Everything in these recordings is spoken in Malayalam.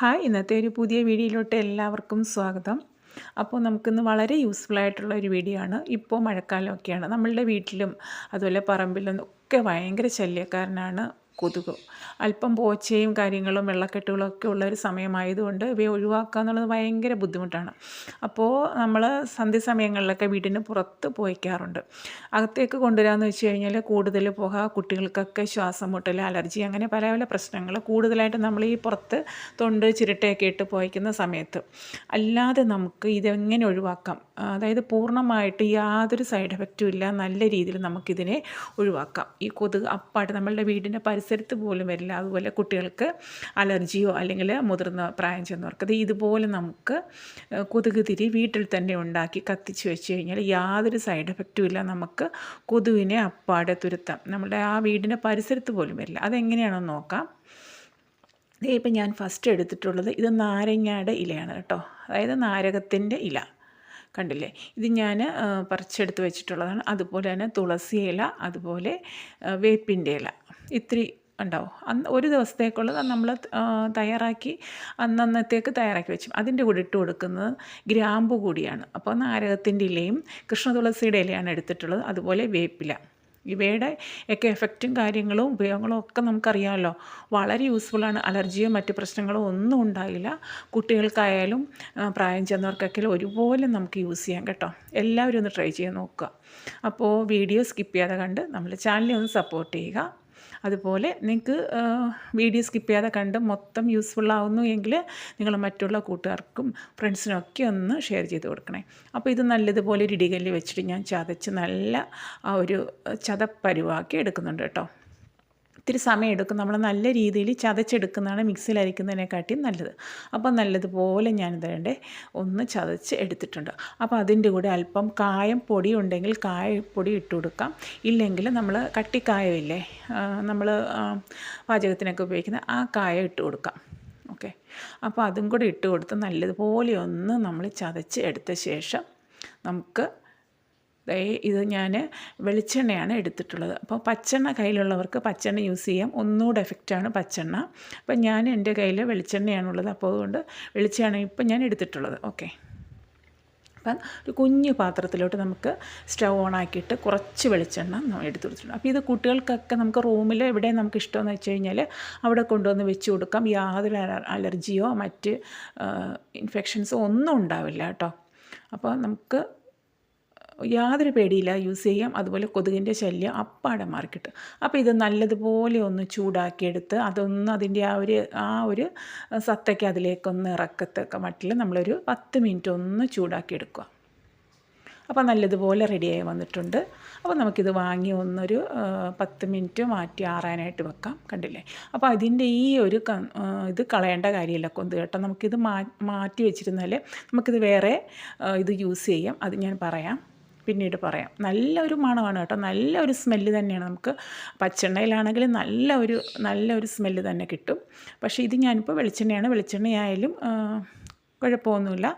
ഹായ് ഇന്നത്തെ ഒരു പുതിയ വീഡിയോയിലോട്ട് എല്ലാവർക്കും സ്വാഗതം. അപ്പോൾ നമുക്കിന്ന് വളരെ യൂസ്ഫുൾ ആയിട്ടുള്ള ഒരു വീഡിയോ ആണ്. ഇപ്പോൾ മഴക്കാലമൊക്കെയാണ്. നമ്മളുടെ വീട്ടിലും അതുപോലെ പറമ്പിലും ഒക്കെ ഭയങ്കര ശല്യക്കാരനാണ് കൊതുക്. അല്പം പോച്ചയും കാര്യങ്ങളും വെള്ളക്കെട്ടുകളും ഒക്കെ ഉള്ള ഒരു സമയമായതുകൊണ്ട് ഇവയെ ഒഴിവാക്കുക എന്നുള്ളത് ഭയങ്കര ബുദ്ധിമുട്ടാണ്. അപ്പോൾ നമ്മൾ സന്ധ്യസമയങ്ങളിലൊക്കെ വീടിന് പുറത്ത് പോയിക്കാറുണ്ട്. അകത്തേക്ക് കൊണ്ടുവരാമെന്ന് വെച്ച് കഴിഞ്ഞാൽ കൂടുതൽ പുക കുട്ടികൾക്കൊക്കെ ശ്വാസം മുട്ടൽ അലർജി അങ്ങനെ പല പല പ്രശ്നങ്ങൾ കൂടുതലായിട്ട് നമ്മൾ ഈ പുറത്ത് തൊണ്ട് ചിരട്ടയൊക്കെ ഇട്ട് പോയിക്കുന്ന സമയത്ത്. അല്ലാതെ നമുക്ക് ഇതെങ്ങനെ ഒഴിവാക്കാം? അതായത് പൂർണമായിട്ട് യാതൊരു സൈഡ് എഫക്റ്റും ഇല്ല. നല്ല രീതിയിൽ നമുക്കിതിനെ ഒഴിവാക്കാം. ഈ കൊതുക് അപ്പാട്ട് നമ്മളുടെ വീടിന്റെ പരിസരത്ത് പോലും വരില്ല. അതുപോലെ കുട്ടികൾക്ക് അലർജിയോ അല്ലെങ്കിൽ മുതിർന്ന പ്രായം ചെന്നവർക്ക് അത് ഇതുപോലെ നമുക്ക് കൊതുക് തിരി വീട്ടിൽ തന്നെ ഉണ്ടാക്കി കത്തിച്ച് വെച്ച് കഴിഞ്ഞാൽ യാതൊരു സൈഡ് എഫക്റ്റും ഇല്ല. നമുക്ക് കൊതുവിനെ അപ്പാടെ തുരുത്താം. നമ്മുടെ ആ വീടിന്റെ പരിസരത്ത് പോലും വരില്ല. അതെങ്ങനെയാണെന്ന് നോക്കാം. ഇപ്പം ഞാൻ ഫസ്റ്റ് എടുത്തിട്ടുള്ളത് ഇത് നാരങ്ങയുടെ ഇലയാണ് കേട്ടോ. അതായത് നാരകത്തിന്റെ ഇല. കണ്ടില്ലേ? ഇത് ഞാൻ പറിച്ചെടുത്ത് വെച്ചിട്ടുള്ളതാണ്. അതുപോലെ തന്നെ തുളസി ഇല അതുപോലെ വേപ്പിന്റെ ഇല. ഇത്തിരി ഉണ്ടാവും. അന്ന് ഒരു ദിവസത്തേക്കുള്ളത് നമ്മൾ തയ്യാറാക്കി അന്നന്നത്തേക്ക് തയ്യാറാക്കി വെച്ചു അതിന്റെ കൂടെ ഇട്ട് കൊടുക്കുന്നത് ഗ്രാമ്പു കൂടിയാണ്. അപ്പോൾ നാരകത്തിന്റെ ഇലയും കൃഷ്ണ തുളസിയുടെ ഇലയാണ് എടുത്തിട്ടുള്ളത്. അതുപോലെ വേപ്പില. ഇവയുടെ ഒക്കെ എഫക്റ്റും കാര്യങ്ങളും ഉപയോഗങ്ങളും ഒക്കെ നമുക്കറിയാമല്ലോ. വളരെ യൂസ്ഫുള്ളാണ് അലർജിയോ മറ്റ് പ്രശ്നങ്ങളോ ഒന്നും ഉണ്ടാകില്ല കുട്ടികൾക്കായാലും പ്രായം ചെന്നവർക്കൊക്കെ ഒരുപോലെ നമുക്ക് യൂസ് ചെയ്യാം കേട്ടോ. എല്ലാവരും ഒന്ന് ട്രൈ ചെയ്ത് നോക്കുക. അപ്പോൾ വീഡിയോ സ്കിപ്പ് ചെയ്യാതെ കണ്ട് നമ്മുടെ ചാനലിനെ ഒന്ന് സപ്പോർട്ട് ചെയ്യുക. അതുപോലെ നിങ്ങൾക്ക് വീഡിയോ സ്കിപ്പ് ചെയ്യാതെ കണ്ട് മൊത്തം യൂസ്ഫുൾ ആവുന്നു എങ്കിൽ നിങ്ങൾ മറ്റുള്ള കൂട്ടുകാർക്കും ഫ്രണ്ട്സിനൊക്കെ ഒന്ന് ഷെയർ ചെയ്ത് കൊടുക്കണേ. അപ്പോൾ ഇത് നല്ലതുപോലെ ഒരു ഇടികല്ലിൽ വെച്ചിട്ട് ഞാൻ ചതച്ച് നല്ല ആ ഒരു ചതപ്പരുവാക്കി എടുക്കുന്നുണ്ട് കേട്ടോ. ഇത്തിരി സമയം എടുക്കും നമ്മൾ നല്ല രീതിയിൽ ചതച്ചെടുക്കുന്നതാണ് മിക്സിയിൽ അരിക്കുന്നതിനെക്കാട്ടിയും നല്ലത്. അപ്പോൾ നല്ലതുപോലെ ഞാനിത് വേണ്ടേ ഒന്ന് ചതച്ച് എടുത്തിട്ടുണ്ട്. അപ്പോൾ അതിന്റെ കൂടെ അല്പം കായം പൊടി ഉണ്ടെങ്കിൽ കായപ്പൊടി ഇട്ട് കൊടുക്കാം. ഇല്ലെങ്കിൽ നമ്മൾ കട്ടിക്കായമില്ലേ നമ്മൾ പാചകത്തിനൊക്കെ ഉപയോഗിക്കുന്ന ആ കായ ഇട്ട് കൊടുക്കാം. ഓക്കെ. അപ്പോൾ അതും കൂടി ഇട്ട് കൊടുത്ത് നല്ലതുപോലെ ഒന്ന് നമ്മൾ ചതച്ച് എടുത്ത ശേഷം നമുക്ക് ഇത് ഞാൻ വെളിച്ചെണ്ണയാണ് എടുത്തിട്ടുള്ളത്. അപ്പോൾ പച്ചെണ്ണ കയ്യിലുള്ളവർക്ക് പച്ചെണ്ണ യൂസ് ചെയ്യാം. ഒന്നുകൂടെ എഫക്റ്റാണ് പച്ചെണ്ണ. അപ്പം ഞാൻ എന്റെ കയ്യിൽ വെളിച്ചെണ്ണയാണുള്ളത്. അപ്പോൾ അതുകൊണ്ട് വെളിച്ചെണ്ണ ഇപ്പം ഞാൻ എടുത്തിട്ടുള്ളത്. ഓക്കെ. അപ്പം ഒരു കുഞ്ഞു പാത്രത്തിലോട്ട് നമുക്ക് സ്റ്റൗ ഓൺ ആക്കിയിട്ട് കുറച്ച് വെളിച്ചെണ്ണ എടുത്തു കൊടുത്തിട്ടുണ്ട്. അപ്പോൾ ഇത് കുട്ടികൾക്കൊക്കെ നമുക്ക് റൂമിൽ എവിടെ നമുക്ക് ഇഷ്ടമെന്ന് വെച്ച് കഴിഞ്ഞാൽ അവിടെ കൊണ്ടുവന്ന് വെച്ച് കൊടുക്കാം. യാതൊരു അലർജിയോ മറ്റ് ഇൻഫെക്ഷൻസോ ഒന്നും ഉണ്ടാവില്ല കേട്ടോ. അപ്പോൾ നമുക്ക് യാതൊരു പേടിയില്ല. യൂസ് ചെയ്യാം. അതുപോലെ കൊതുകിന്റെ ശല്യം അപ്പാടെ മാറിക്കിട്ടും. അപ്പോൾ ഇത് നല്ലതുപോലെ ഒന്ന് ചൂടാക്കിയെടുത്ത് അതൊന്ന് അതിന്റെ ആ ഒരു ആ ഒരു സത്തയ്ക്ക് അതിലേക്കൊന്ന് ഇറക്കത്തക്ക മട്ടിൽ നമ്മളൊരു പത്ത് മിനിറ്റ് ഒന്ന് ചൂടാക്കിയെടുക്കുക. അപ്പോൾ നല്ലതുപോലെ റെഡിയായി വന്നിട്ടുണ്ട്. അപ്പോൾ നമുക്കിത് വാങ്ങി ഒന്നൊരു പത്ത് മിനിറ്റ് മാറ്റി ആറാനായിട്ട് വെക്കാം. കണ്ടില്ലേ? അപ്പോൾ അതിന്റെ ഈ ഒരു ഇത് കളയേണ്ട കാര്യമില്ല. കൊന്ത് കേട്ടോ. നമുക്കിത് മാറ്റി വെച്ചിരുന്നാൽ നമുക്കിത് വേറെ ഇത് യൂസ് ചെയ്യാം. അത് ഞാൻ പറയാം. പിന്നീട് പറയാം. നല്ല ഒരു മണമാണ് കേട്ടോ. നല്ല ഒരു സ്മെല്ല് തന്നെയാണ് നമുക്ക്. പച്ചെണ്ണയിലാണെങ്കിൽ നല്ല ഒരു നല്ല ഒരു സ്മെല്ല് തന്നെ കിട്ടും. പക്ഷേ ഇത് ഞാനിപ്പോൾ വെളിച്ചെണ്ണയാണ്. വെളിച്ചെണ്ണയായാലും കുഴപ്പമൊന്നുമില്ല.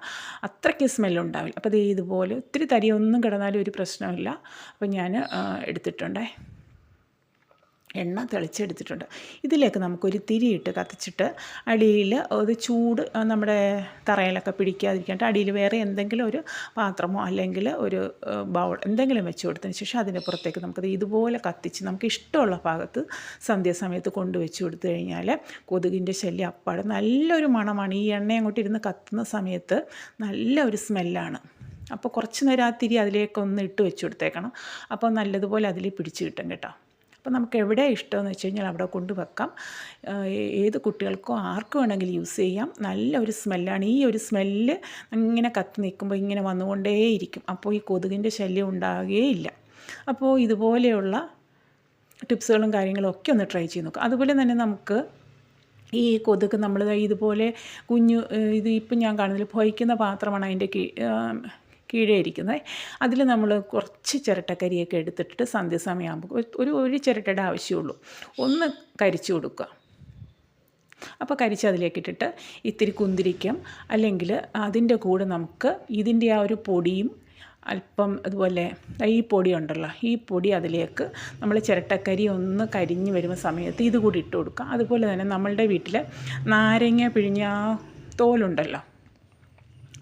അത്രയ്ക്ക് സ്മെല്ലുണ്ടാവില്ല അപ്പോൾ ഇത് ഇതുപോലെ ഒത്തിരി തരിയൊന്നും കിടന്നാലും ഒരു പ്രശ്നമില്ല അപ്പോൾ ഞാൻ എടുത്തിട്ടുണ്ടേ. എണ്ണ തെളിച്ചെടുത്തിട്ടുണ്ട്. ഇതിലേക്ക് നമുക്കൊരു തിരിയിട്ട് കത്തിച്ചിട്ട് അടിയിൽ ഒരു ചൂട് നമ്മുടെ തറയിലൊക്കെ പിടിക്കാതിരിക്കേണ്ട അടിയിൽ വേറെ എന്തെങ്കിലും ഒരു പാത്രമോ അല്ലെങ്കിൽ ഒരു ബൗൾ എന്തെങ്കിലും വെച്ച് കൊടുത്തതിന് ശേഷം അതിന്റെ പുറത്തേക്ക് നമുക്കത് ഇതുപോലെ കത്തിച്ച് നമുക്ക് ഇഷ്ടമുള്ള ഭാഗത്ത് സന്ധ്യാസമയത്ത് കൊണ്ടുവച്ച് കൊടുത്തു കഴിഞ്ഞാൽ കൊതുകിന്റെ ശല്യം അപ്പാട് നല്ലൊരു മണമാണ്. ഈ എണ്ണ അങ്ങോട്ട് ഇരുന്ന് കത്തുന്ന സമയത്ത് നല്ല ഒരു സ്മെല്ലാണ്. അപ്പോൾ കുറച്ച് നേരം ആ തിരി അതിലേക്കൊന്ന് ഇട്ട് വെച്ച് കൊടുത്തേക്കണം. അപ്പോൾ നല്ലതുപോലെ അതിൽ പിടിച്ച് കിട്ടും കേട്ടോ. അപ്പോൾ നമുക്ക് എവിടെ ഇഷ്ടമെന്ന് വെച്ച് കഴിഞ്ഞാൽ അവിടെ കൊണ്ട് വെക്കാം. ഏത് കുട്ടികൾക്കോ ആർക്ക് വേണമെങ്കിലും യൂസ് ചെയ്യാം. നല്ല ഒരു സ്മെല്ലാണ്. ഈ ഒരു സ്മെല്ല് ഇങ്ങനെ കത്തി നിൽക്കുമ്പോൾ ഇങ്ങനെ വന്നുകൊണ്ടേയിരിക്കും. അപ്പോൾ ഈ കൊതുകിന്റെ ശല്യം ഉണ്ടാകുകയില്ല. അപ്പോൾ ഇതുപോലെയുള്ള ടിപ്സുകളും കാര്യങ്ങളും ഒക്കെ ഒന്ന് ട്രൈ ചെയ്ത് നോക്കാം. അതുപോലെ തന്നെ നമുക്ക് ഈ കൊതുക് നമ്മൾ ഇതുപോലെ കുഞ്ഞു ഇത് ഇപ്പം ഞാൻ കാണുന്നതിൽ പൊയ്ക്കുന്ന പാത്രമാണ് അതിന്റെ കീഴേ ഇരിക്കുന്നത് അതിൽ നമ്മൾ കുറച്ച് ചിരട്ടക്കരിയൊക്കെ എടുത്തിട്ട് സന്ധ്യസമയമാകുമ്പോൾ ഒരു ഒരു ചിരട്ടയുടെ ആവശ്യമുള്ളൂ. ഒന്ന് കരിച്ചു കൊടുക്കുക. അപ്പോൾ കരിച്ച് അതിലേക്ക് ഇട്ടിട്ട് ഇത്തിരി കുന്തിരിക്കം അല്ലെങ്കിൽ അതിന്റെ കൂടെ നമുക്ക് ഇതിന്റെ ആ ഒരു പൊടിയും അല്പം അതുപോലെ ഈ പൊടി ഉണ്ടല്ലോ ഈ പൊടി അതിലേക്ക് നമ്മൾ ചിരട്ടക്കരി ഒന്ന് കരിഞ്ഞ് വരുന്ന സമയത്ത് ഇത് കൂടി ഇട്ട് കൊടുക്കുക. അതുപോലെ തന്നെ നമ്മളുടെ വീട്ടിൽ നാരങ്ങ പിഴിഞ്ഞ തോലുണ്ടല്ലോ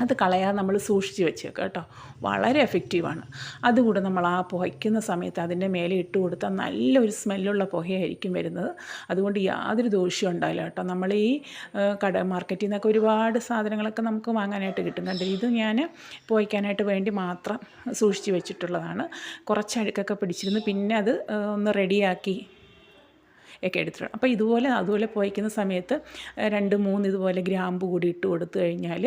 അത് കളയാതെ നമ്മൾ സൂക്ഷിച്ച് വെച്ചേക്കുക കേട്ടോ. വളരെ എഫക്റ്റീവാണ് അതുകൂടെ നമ്മൾ ആ പുകയ്ക്കുന്ന സമയത്ത് അതിന്റെ മേലെ ഇട്ട് കൊടുത്താൽ നല്ലൊരു സ്മെല്ലുള്ള പുകയായിരിക്കും വരുന്നത്. അതുകൊണ്ട് യാതൊരു ദോഷവും ഉണ്ടാവില്ല കേട്ടോ. നമ്മൾ ഈ കട മാർക്കറ്റിൽ നിന്നൊക്കെ ഒരുപാട് സാധനങ്ങളൊക്കെ നമുക്ക് വാങ്ങാനായിട്ട് കിട്ടുന്നുണ്ട്. ഇത് ഞാൻ പുകയ്ക്കാനായിട്ട് വേണ്ടി മാത്രം സൂക്ഷിച്ച് വെച്ചിട്ടുള്ളതാണ്. കുറച്ച് അഴുക്കൊക്കെ പിടിച്ചിരുന്നു. പിന്നെ അത് ഒന്ന് റെഡിയാക്കി ഒക്കെ എടുത്തിട്ടുണ്ട്. അപ്പോൾ ഇതുപോലെ അതുപോലെ പോയിക്കുന്ന സമയത്ത് രണ്ട് മൂന്ന് ഇതുപോലെ ഗ്രാമ്പ് കൂടി ഇട്ട് കൊടുത്തു കഴിഞ്ഞാൽ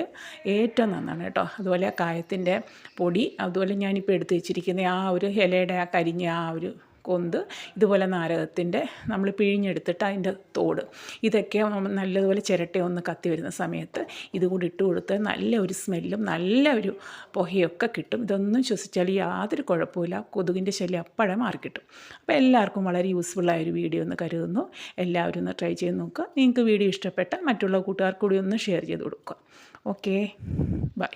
ഏറ്റവും നന്നാണ് കേട്ടോ. അതുപോലെ കായത്തിന്റെ പൊടി അതുപോലെ ഞാനിപ്പോൾ എടുത്ത് വെച്ചിരിക്കുന്ന ആ ഒരു ഇലയുടെ ആ കരിഞ്ഞ ആ ഒരു കൊന്ത് ഇതുപോലെ നാരകത്തിന്റെ നമ്മൾ പിഴിഞ്ഞെടുത്തിട്ട് അതിന്റെ തോട്. ഇതൊക്കെ നല്ലതുപോലെ ചിരട്ട ഒന്ന് കത്തി വരുന്ന സമയത്ത് ഇതുകൂടി ഇട്ട് കൊടുത്ത് നല്ല ഒരു സ്മെല്ലും നല്ല ഒരു പുകയൊക്കെ കിട്ടും. ഇതൊന്നും ശ്വസിച്ചാൽ യാതൊരു കുഴപ്പമില്ല കൊതുകിന്റെ ശല്യം അപ്പോഴേ മാറിക്കിട്ടും അപ്പോൾ എല്ലാവർക്കും വളരെ യൂസ്ഫുള്ളായ ഒരു വീഡിയോ എന്ന് കരുതുന്നു. എല്ലാവരും ഒന്ന് ട്രൈ ചെയ്ത് നോക്കുക. നിങ്ങൾക്ക് വീഡിയോ ഇഷ്ടപ്പെട്ട മറ്റുള്ള കൂട്ടുകാർക്ക് കൂടി ഒന്ന് ഷെയർ ചെയ്ത് കൊടുക്കുക. Okay bye